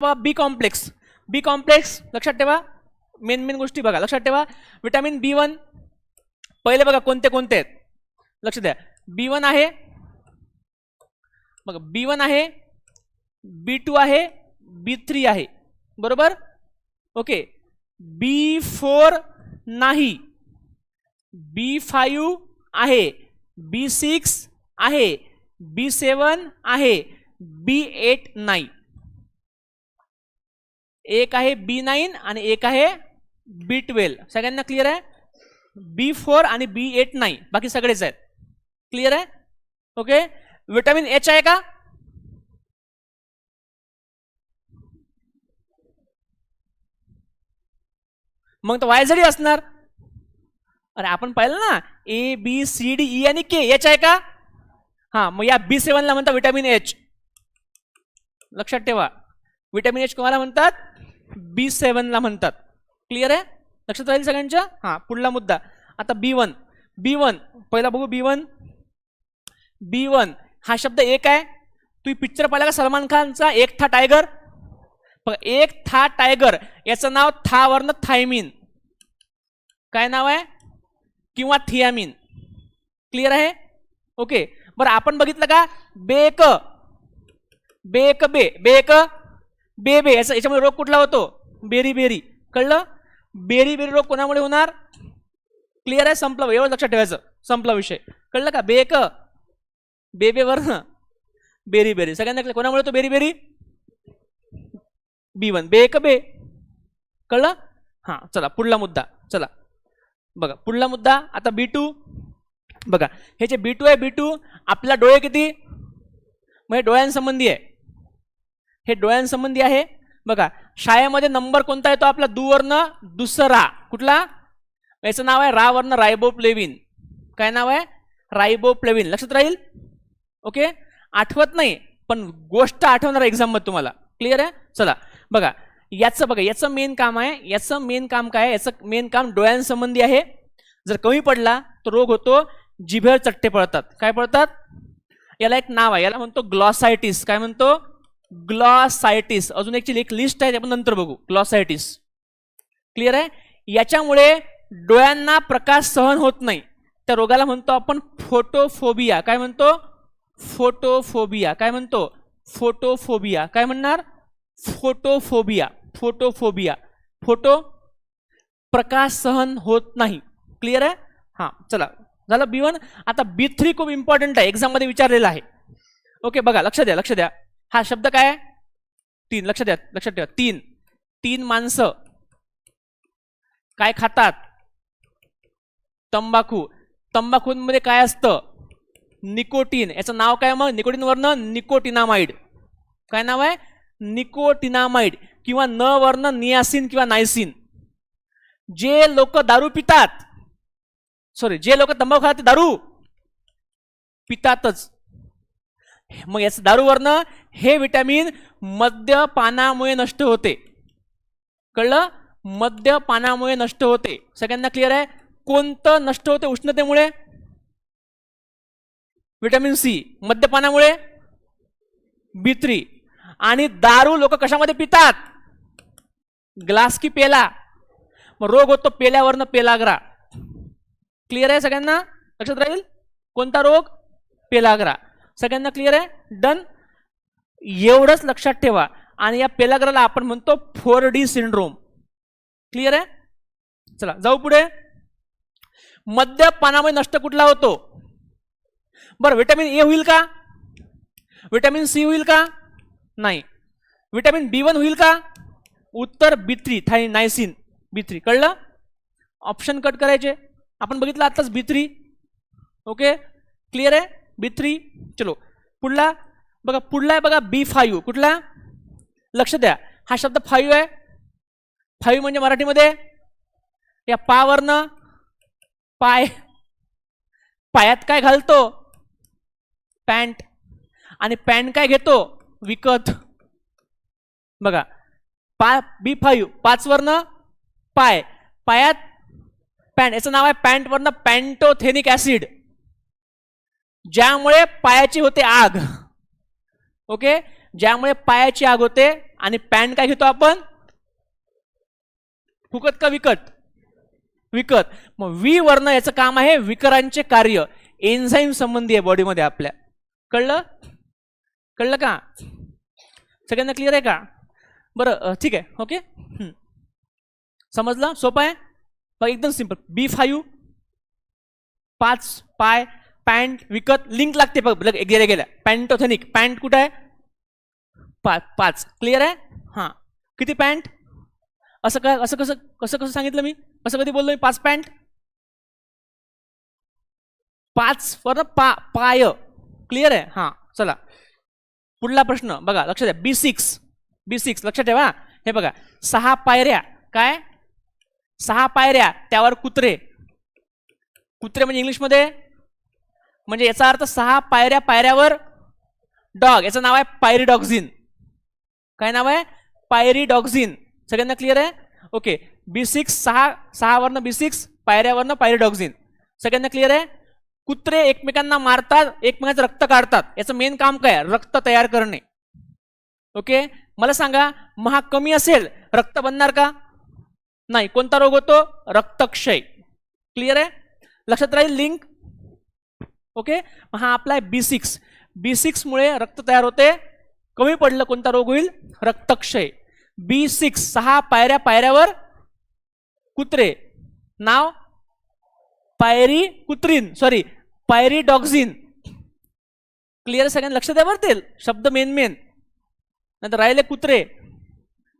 बी complex बी complex लक्षात ठेवा. Main main गोष्टी बघा. लक्षात ठेवा. विटॅमिन बी वन पहिले बघा कोणते कोणते आहेत? लक्ष द्या. बी वन आहे. बघा बी वन आहे बी टू आहे बी थ्री आहे. बरोबर? ओके. बी फोर नाही. बी फाईव्ह आहे. बी सिक्स आहे. बी सेवन आहे. बी एट नाही. एक आहे बी नाईन आणि एक आहे बी ट्वेल्व सगळ्यांना क्लिअर आहे? बी फोर आणि बी एट नाही बाकी सगळेच आहेत. क्लिअर आहे? ओके विटॅमिन एच आहे का? मग तर वायझडी असणार. अरे आपण पाहिलं ना? A B C D E आणि के एच आहे का? हा मग या बी सेवनला म्हणतात विटॅमिन एच लक्षात ठेवा. विटॅमिन एच कोणाला म्हणतात? बी सेवनला म्हणतात. क्लिअर आहे? लक्षात राहील सगळ्यांच्या? हा पुढला मुद्दा. आता बी वन बी वन पहिला बघू बी वन बी वन हा शब्द एक आहे. तुम्ही पिक्चर पाहिला का सलमान खानचा? एक था टायगर एक था टायगर याचं नाव थावरनं थायमीन. काय नाव आहे? किंवा थियामिन. क्लिअर आहे? ओके बरं आपण बघितलं का? बेक. बेक बे. बेक. बेबे याचा याच्यामुळे रोग कुठला होतो? Beriberi. कळलं? बेरी बेरी रोग कोणामुळे होणार? क्लिअर आहे? संपलं एवढं लक्षात ठेवायचं. संपला विषय. कळलं का? बेक. बेबेवर. Beriberi. सगळ्यांना कोणामुळे तो berry berry? B one. Bake बे. कळलं? हां चला पुढला मुद्दा. चला. बघा पुढला मुद्दा. आता बी टू. बघा हे जे बी टू आहे बी टू आपला डोळे किती? म्हणजे डोळ्यांसंबंधी आहे. हे डोळ्यांसंबंधी आहे. बघा शाळेमध्ये नंबर कोणता येतो आपला? दुवर्ण दुसरा. कुठला? याचं नाव आहे रावर्ण रायबोप्लेविन. काय नाव आहे? रायबोप्लेविन. लक्षात राहील? ओके? आठवत नाही पण गोष्ट आठवणार एक्झाममध्ये तुम्हाला. क्लिअर आहे? चला. बघा याचं बघा याचं मेन काम आहे याचं मेन काम काय आहे? याचं मेन काम डोळ्यांसंबंधी आहे. जर कमी पडला तर रोग होतो जिभेवर चट्टे पडतात. काय पडतात? याला एक नाव आहे. याला म्हणतो ग्लॉसायटिस काय म्हणतो? ग्लॉसायटिस. अजून एक एक लिस्ट आहे ते आपण नंतर बघू. ग्लॉसायटिस. क्लिअर आहे? याच्यामुळे डोळ्यांना प्रकाश सहन होत नाही. त्या रोगाला म्हणतो आपण फोटोफोबिया काय म्हणतो? फोटोफोबिया काय म्हणतो? फोटोफोबिया काय म्हणणार? फोटोफोबिया फोटोफोबिया फोटो प्रकाश सहन होत नाही. क्लिअर आहे? हां चला. झालं बी वन आता बी थ्री खूप इम्पॉर्टंट आहे. एक्झाममध्ये विचारलेला आहे. ओके बघा लक्ष द्या लक्ष द्या. हा शब्द काय? आहे तीन. लक्ष द्या लक्षात ठेवा. तीन. तीन माणसं काय खातात? तंबाखू. तंबाखूमध्ये काय असतं? निकोटीन. याचं नाव काय मग? निकोटीन वरनं निकोटिनामाइड. काय नाव आहे? निकोटिनामाइड किंवा न वर्ण नियासिन किंवा नायसिन. जे लोक दारू पितात सॉरी जे लोक तंबाखू खातात ते दारू पितातच. मग याचं दारूवरनं हे विटॅमिन मद्यपानामुळे नष्ट होते. कळलं? मद्यपानामुळे नष्ट होते. सगळ्यांना क्लिअर आहे? कोणतं नष्ट होते उष्णतेमुळे? Vitamin C. मद्यपानामुळे? B three. आणि दारू लोक कशामध्ये पितात? ग्लास की पेला. मग रोग होतो पेल्यावरनं पेलाग्रा. क्लिअर आहे सगळ्यांना? लक्षात राहील? कोणता रोग? पेलाग्रा. सगळ्यांना क्लिअर आहे? डन एवढंच लक्षात ठेवा. आणि या पेलाग्राला आपण म्हणतो फोर डी सिंड्रोम क्लिअर आहे? चला जाऊ पुढे. मद्यपानामुळे नष्ट कुठला होतो? बरं व्हिटॅमिन ए होईल का? व्हिटॅमिन सी होईल का? नाही. व्हिटॅमिन बी वन होईल का? उत्तर बी थ्री थाय नायसिन बी थ्री कळलं? ऑप्शन कट करायचे. आपण बघितलं आत्ताच बी थ्री ओके क्लिअर आहे? बी थ्री चलो. पुढला बघा पुढला आहे बघा बी फाईव्ह कुठला? लक्ष द्या. हा शब्द फाईव्ह आहे. फाईव्ह म्हणजे मराठीमध्ये या पावरनं पाय पायात काय घालतो? पॅन्ट आणि पॅन्ट काय घेतो? विकत. बघा. पा बी फाईव्ह पाचवरनं पाय. पायात पॅन्ट याचं नाव आहे पॅन्टवरनं पॅन्टोथेनिक ऍसिड ज्यामुळे पायाची होते आग. ओके? ज्यामुळे पायाची आग होते आणि पॅन्ट काय घेतो आपण? फुकत का विकत विकत. मग वी वर्ण याचं काम आहे विकरांचे कार्य. एन्झाईम संबंधी आहे बॉडीमध्ये आपल्या. कळलं? कळलं का? सगळ्यांना क्लिअर आहे का? बरं ठीक आहे. ओके? समजलं? सोपं आहे? एकदम सिंपल बी फायू पाच पाय पॅन्ट विकत लिंक लागते बघ बघ, गेल्या गेल्या. पॅन्टोथेनिक. पॅन्ट कुठं आहे? पाच पाच. क्लिअर आहे? हां. किती पॅन्ट? असं का असं कसं कसं कसं सांगितलं मी? कसं कधी बोललो मी? पाच पॅन्ट? पाच वर पा पाय. क्लिअर आहे? हां. चला. पुढला प्रश्न. बघा लक्ष द्या बी सिक्स बी सिक्स लक्षात ठेवा हे बघा. सहा पायऱ्या. काय? सहा पायऱ्या. त्यावर कुत्रे. कुत्रे म्हणजे इंग्लिशमध्ये? म्हणजे याचा अर्थ सहा पायऱ्या पायऱ्यावर डॉग. याचं नाव आहे पायरीडॉक्झिन काय नाव आहे? पायरीडॉक्झिन सगळ्यांना क्लिअर आहे? ओके बी सिक्स सहा सहावरनं बी सिक्स पायऱ्यावरनं पायरीडॉक्झिन सगळ्यांना क्लिअर आहे? कुत्रे एकमेकांना मारतात एकमेकांचं रक्त काढतात. याचं मेन काम काय आहे? रक्त तयार करणे. ओके मला सांगा महाग कमी असेल रक्त बनणार का? नाही. कोणता रोग होतो? रक्तक्षय. क्लिअर आहे? लक्षात राहील लिंक ओके? मग हा आपला आहे बी सिक्स बी सिक्समुळे रक्त तयार होते. कमी पडलं कोणता रोग होईल? रक्तक्षय. बी सिक्स सहा पायऱ्या पायऱ्यावर कुत्रे. नाव? पायरी कुत्रीन सॉरी पायरी डॉक्झिन क्लिअर सगळ्यांना? लक्ष द्या बरं ते शब्द मेन मेन नंतर राहिले कुत्रे.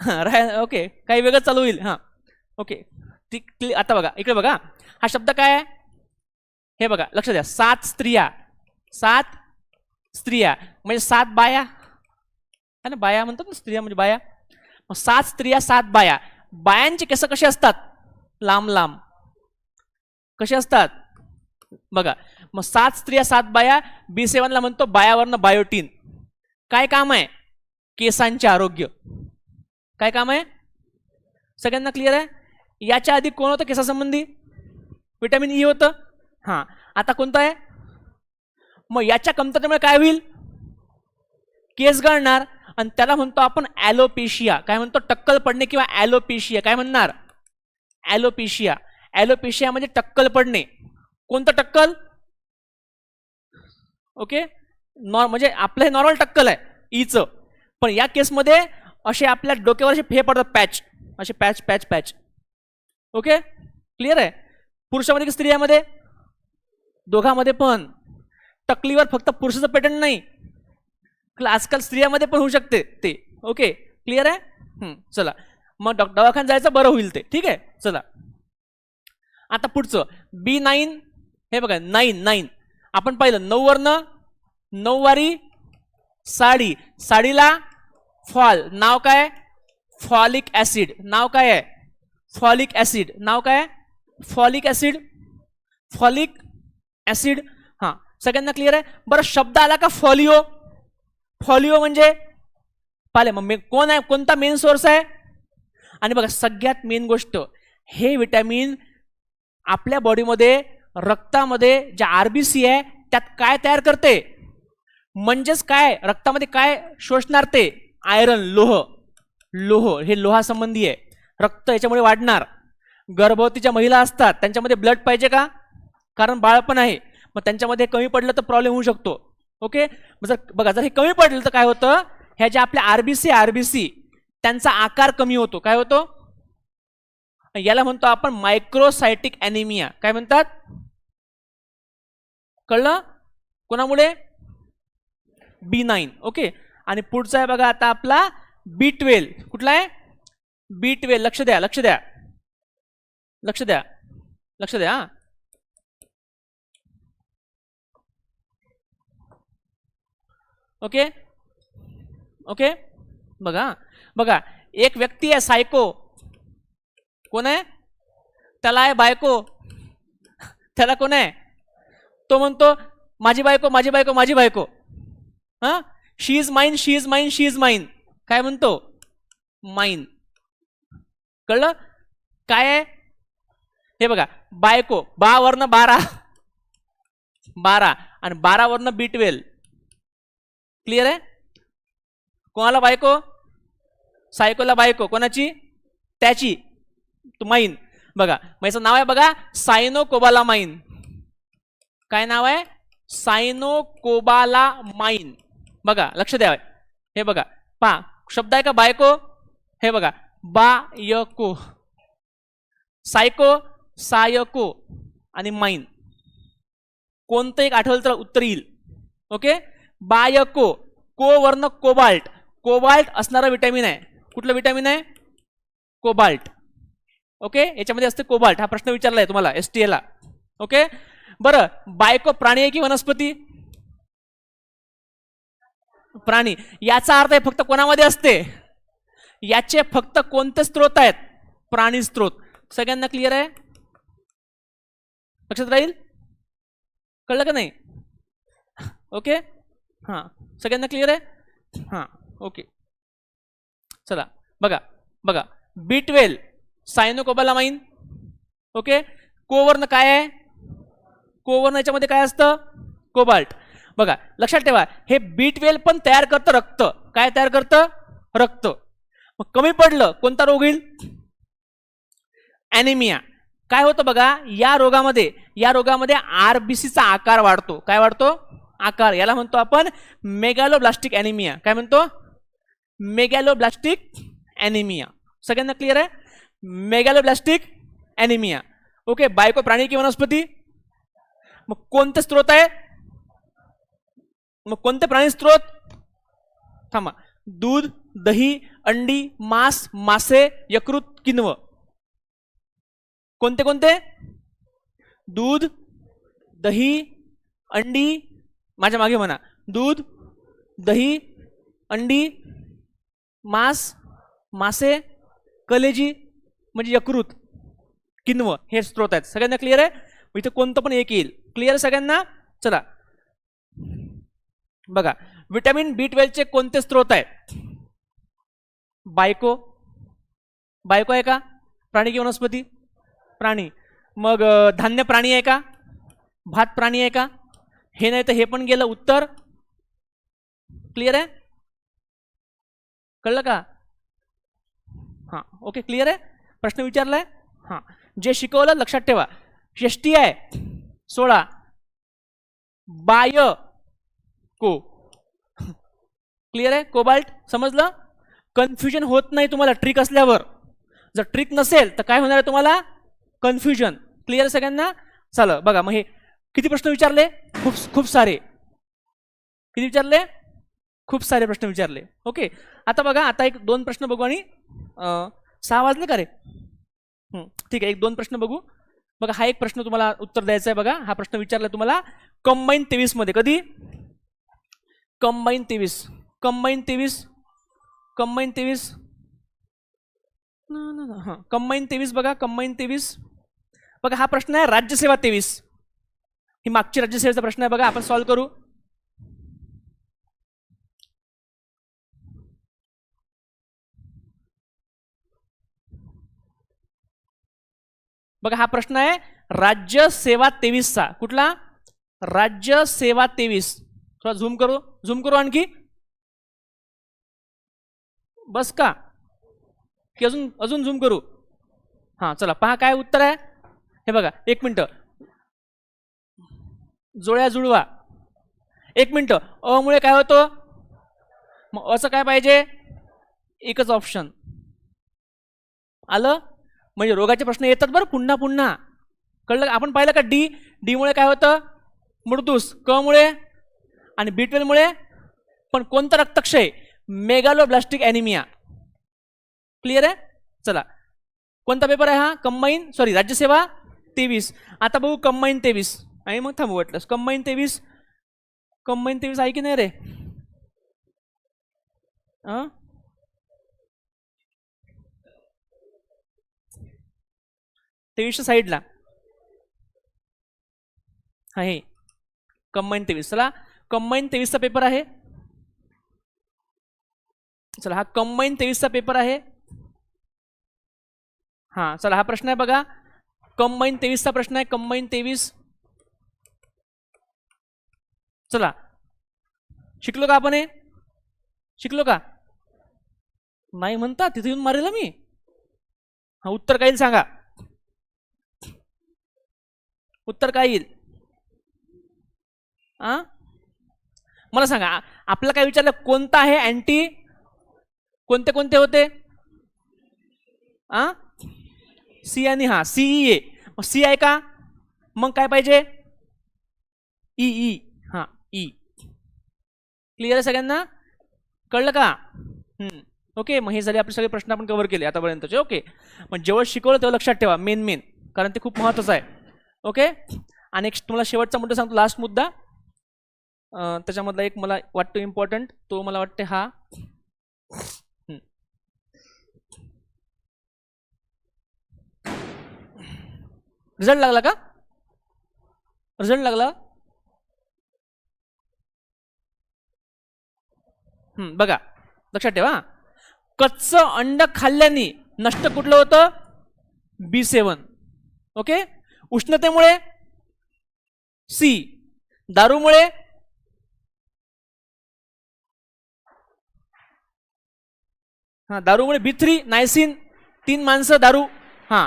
हां राह ओके. काही वेगळं चालू होईल. हां. ओके. ती आता बघा. इकडे बघा. हा शब्द काय आहे? हे बघा लक्ष द्या सात स्त्रिया. सात स्त्रिया. म्हणजे सात बाया. है ना बाया म्हणतात ना स्त्रिया म्हणजे बाया. मग सात स्त्रिया सात बाया. बायांचे केस कसे असतात? लांब लांब. कसे असतात? बघा मग सात स्त्रिया सात बाया. बी सेवनला म्हणतो बायावरनं बायोटीन. काय काम आहे? केसांचे आरोग्य. काय काम आहे? सगळ्यांना क्लिअर आहे? याच्या आधी कोण होतं? केसासंबंधी? विटॅमिन ई होतं. हां. आता कोणतं आहे? मग याच्या कमतरतेमुळे काय होईल? केस गळणार. आणि त्याला म्हणतो आपण ॲलोपेशिया. काय म्हणतो? टक्कल पडणे किंवा ॲलोपेशिया. काय म्हणणार? ॲलोपेशिया. ॲलोपेशिया म्हणजे टक्कल पडणे. कोणतं टक्कल? ओके? नॉर म्हणजे आपलं हे नॉर्मल टक्कल आहे. ईचं. पण या केसमध्ये असे आपल्या डोक्यावर असे फे पडतात. पॅच. असे patch patch patch. Okay? Clear आहे? पुरुषामध्ये की स्त्रियामध्ये? दोघांमध्ये पण. टकलीवर फक्त पुरुषाचं पेटंट नाही. क्ल- आजकाल स्त्रियामध्ये पण होऊ शकते ते. ओके क्लिअर आहे? चला. मग डॉ दवाखान्यात जायचं बरं होईल ते. ठीक आहे? चला. आता पुढचं. बी नाईन हे बघा नाईन नाईन आपण पाहिलं नऊवरनं नऊवारी साडी. साडीला फॉल. नाव काय? Folic acid. नाव काय आहे? Folic acid. नाव काय? आहे फॉलिक ॲसिड? Folic acid? हां. सगळ्यांना क्लिअर आहे? बरं शब्द आला का फॉलिओ फॉलिओ म्हणजे पाहिले मग कोण आहे? कोणता मेन सोर्स आहे? आणि बघा सगळ्यात मेन गोष्ट हे विटॅमिन आपल्या बॉडीमध्ये रक्तामध्ये ज्या आर बी सी आहे त्यात काय तयार करते? म्हणजेच काय? रक्तामध्ये काय शोषणार ते? आयरन लोह. लोह हे लोहासंबंधी आहे. रक्त याच्यामुळे वाढणार. गर्भवतीच्या महिला असतात त्यांच्यामध्ये ब्लड पाहिजे का? कारण बाळपण आहे. मग त्यांच्यामध्ये कमी पडलं तर प्रॉब्लेम होऊ शकतो. ओके मग जर बघा जर हे कमी पडलं तर काय होतं? ह्या ज्या आपल्या आरबीसी आरबीसी त्यांचा आकार कमी होतो. काय होतो? याला म्हणतो आपण मायक्रोसायटिक ॲनिमिया काय म्हणतात? कळलं? कोणामुळे? बी नाईन ओके आणि पुढचा आहे बघा आता आपला बी ट्वेल्व कुठला आहे? बी ट्वेल्व लक्ष द्या लक्ष द्या. लक्ष द्या. लक्ष द्या हां. ओके? ओके? बघा बघा एक व्यक्ती आहे सायको. कोण आहे? त्याला आहे बायको. त्याला कोण आहे? तो म्हणतो माझी बायको माझी बायको माझी बायको. हां? शी इज माईन शी इज माईन शी इज माईन काय म्हणतो? माईन कळलं? काय आहे? हे बघा बायको बावरनं बारा. बारा. आणि बारावरनं बी ट्वेल्व क्लिअर आहे? कोणाला बायको? सायकोला बायको. कोणाची? त्याची. तो माईन. बघा माझं नाव आहे बघा सायनो कोबाला माईन. काय नाव आहे? सायनो कोबाला माईन. बघा लक्ष द्यावं हे बघा. पा शब्द आहे का बायको? हे बघा. बायको. सायको सायको आणि माईन. कोणतं एक आठवलं तर उत्तर येईल. ओके? बायको को वर्ण कोबाल्ट. कोबाल्ट असणारा विटॅमिन आहे. कुठलं विटॅमिन आहे? कोबाल्ट. ओके? याच्यामध्ये असते कोबाल्ट. हा प्रश्न विचारला आहे तुम्हाला एस टी एला ओके? बरं बायको प्राणी आहे की वनस्पती? प्राणी. याचा अर्थ आहे फक्त कोणामध्ये असते? याचे फक्त कोणते स्त्रोत आहेत? प्राणी स्त्रोत सगळ्यांना क्लिअर आहे? लक्षात राहील? कळलं का नाही? ओके? हां. सगळ्यांना क्लिअर आहे? हां. ओके चला. बघा बघा. बी ट्वेल्व सायनोकोबालामाइन. ओके कोवर्ण काय आहे? कोवर्ण याच्यामध्ये काय असतं? कोबाल्ट. बघा लक्षात ठेवा. हे बी ट्वेल्व पण तयार करतं रक्त. काय तयार करतं? रक्त. मग कमी पडलं कोणता रोग येईल? ॲनिमिया काय होतं बघा? या रोगामध्ये या रोगामध्ये आरबीसीचा आकार वाढतो. काय वाढतो? आकार. याला म्हणतो आपण मेगॅलोब्लास्टिक ॲनिमिया काय म्हणतो? मेगॅलोब्लास्टिक ॲनिमिया सगळ्यांना क्लिअर आहे? मेगॅलोब्लास्टिक ॲनिमिया ओके बायको प्राणी की वनस्पती? मग कोणते स्त्रोत आहे? मग कोणते प्राणी स्त्रोत थांबा. दूध दही अंडी मांस मासे यकृत किन्व. कोणते कोणते? दूध दही अंडी माझ्या मागे म्हणा. दूध दही अंडी मांस मासे कलेजी म्हणजे यकृत किन्व हे स्त्रोत आहेत. सगळ्यांना क्लिअर आहे? इथे कोणतं पण एक येईल. क्लिअर सगळ्यांना? चला. बघा. विटॅमिन बी ट्वेल्वचे कोणते स्त्रोत आहेत? बायको. बायको आहे का? प्राणी की वनस्पती? प्राणी. मग धान्य प्राणी आहे का? भात प्राणी आहे का? हे नाही तर हे पण गेलं उत्तर. क्लिअर आहे? कळलं का? हां ओके क्लिअर आहे? प्रश्न विचारलाय? हां जे शिकवलं लक्षात ठेवा. षष्टी आहे सोळा. बाय को. क्लिअर आहे? कोबाल्ट समजलं? कन्फ्युजन होत नाही तुम्हाला ट्रिक असल्यावर. जर ट्रिक नसेल तर काय होणार आहे तुम्हाला? कन्फ्युजन क्लिअर सगळ्यांना? चालं बघा मग हे किती प्रश्न विचारले? खूप खूप सारे. किती विचारले? खूप सारे प्रश्न विचारले. ओके. आता बघा आता एक दोन प्रश्न बघू आणि सहा वाजले का रे? ठीक आहे. एक दोन प्रश्न बघू. बघा हा एक प्रश्न तुम्हाला उत्तर द्यायचा आहे बघा. हा प्रश्न विचारला तुम्हाला कंबाईन तेवीसमध्ये. कधी? कंबाईन तेवीस. कंबाईन तेवीस. कंबाईन तेवीस. हां कंबाईन तेवीस बघा. कंबाईन तेवीस. बघा हा प्रश्न आहे राज्यसेवा तेवीस. ही मागची राज्यसेवेचा प्रश्न आहे. बघा आपण सॉल्व्ह करू. बघा हा प्रश्न आहे. राज्य सेवा तेवीसचा. कुठला? राज्य सेवा तेवीस. थोडा झूम करू. झूम करू आणखी. बस का? की अजून अजून झूम करू. हां चला. पहा काय उत्तर आहे. हे बघा एक मिनटं. जोड्या जुळवा. एक मिनटं. अमुळे काय होतं? मग असं काय पाहिजे? एकच ऑप्शन आलं? म्हणजे रोगाचे प्रश्न येतात बरं पुन्हा पुन्हा. कळलं? का? आपण पाहिलं का? डी. डीमुळे काय होतं? मृदूस. क मुळे? आणि बी ट्वेलमुळे पण कोणता रक्तक्षय? मेगालोब्लास्टिक ॲनिमिया क्लिअर आहे? चला. कोणता पेपर आहे हा? कंबाईन सॉरी राज्यसेवा तेवीस. आता बघू कंबाईन तेवीस. आणि मग थांबू वाटलंस. कंबाईन तेवीस कंबाईन तेवीस आहे की नाही रे? हां तेवीसच्या साईडला. आहे कंबाईन तेवीस. चला कंबाईन तेवीसचा पेपर आहे. चला हा कंबाईन तेवीसचा पेपर आहे. हां चला हा प्रश्न आहे बघा. कंबाईन तेवीसचा प्रश्न आहे. कंबाईन तेवीस चला. शिकलो का आपण हे? शिकलो का? नाही म्हणता तिथे येऊन मारेल मी. हा उत्तर काय येईल सांगा. उत्तर काय येईल? आ? मला सांगा आपला काय विचारलं कोणता आहे अँटी कोणते कोणते होते? आ? सी आणि हा सीई ए. सी आहे का? मग काय पाहिजे? E E. क्लिअर आहे सगळ्यांना? कळलं का? ओके मग हे झाले आपले सगळे प्रश्न आपण कव्हर केले आतापर्यंतचे. ओके मग जेव्हा शिकवलं तेव्हा लक्षात ठेवा मेन मेन कारण ते खूप महत्त्वाचं आहे. ओके आणि एक तुम्हाला शेवटचा मुद्दा सांगतो लास्ट मुद्दा. त्याच्यामधला एक मला वाटतो इम्पॉर्टंट तो मला वाटते हा. रिझल्ट लागला का? रिझल्ट लागला? बघा लक्षात ठेवा कच्च अंड खाल्ल्याने नष्ट कुठलं होतं? B seven. ओके? उष्णतेमुळे सी. दारूमुळे हा दारूमुळे बी थ्री नायसिन तीन माणसं दारू. हा.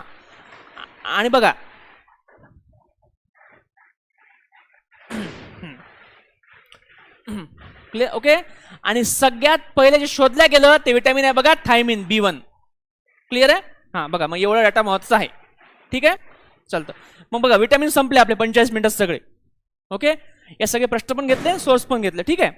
आणि बघा. क्लिअर? ओके? आणि सगळ्यात पहिले जे शोधल्या गेलं ते विटॅमिन आहे बघा थायमिन बी वन क्लिअर आहे? हां बघा मग एवढा डाटा महत्त्वाचा आहे. ठीक आहे? चालतं. मग बघा विटॅमिन संपले आपले पंचेचाळीस मिनिटात सगळे. ओके या सगळे प्रश्न पण घेतले सोर्स पण घेतले. ठीक आहे?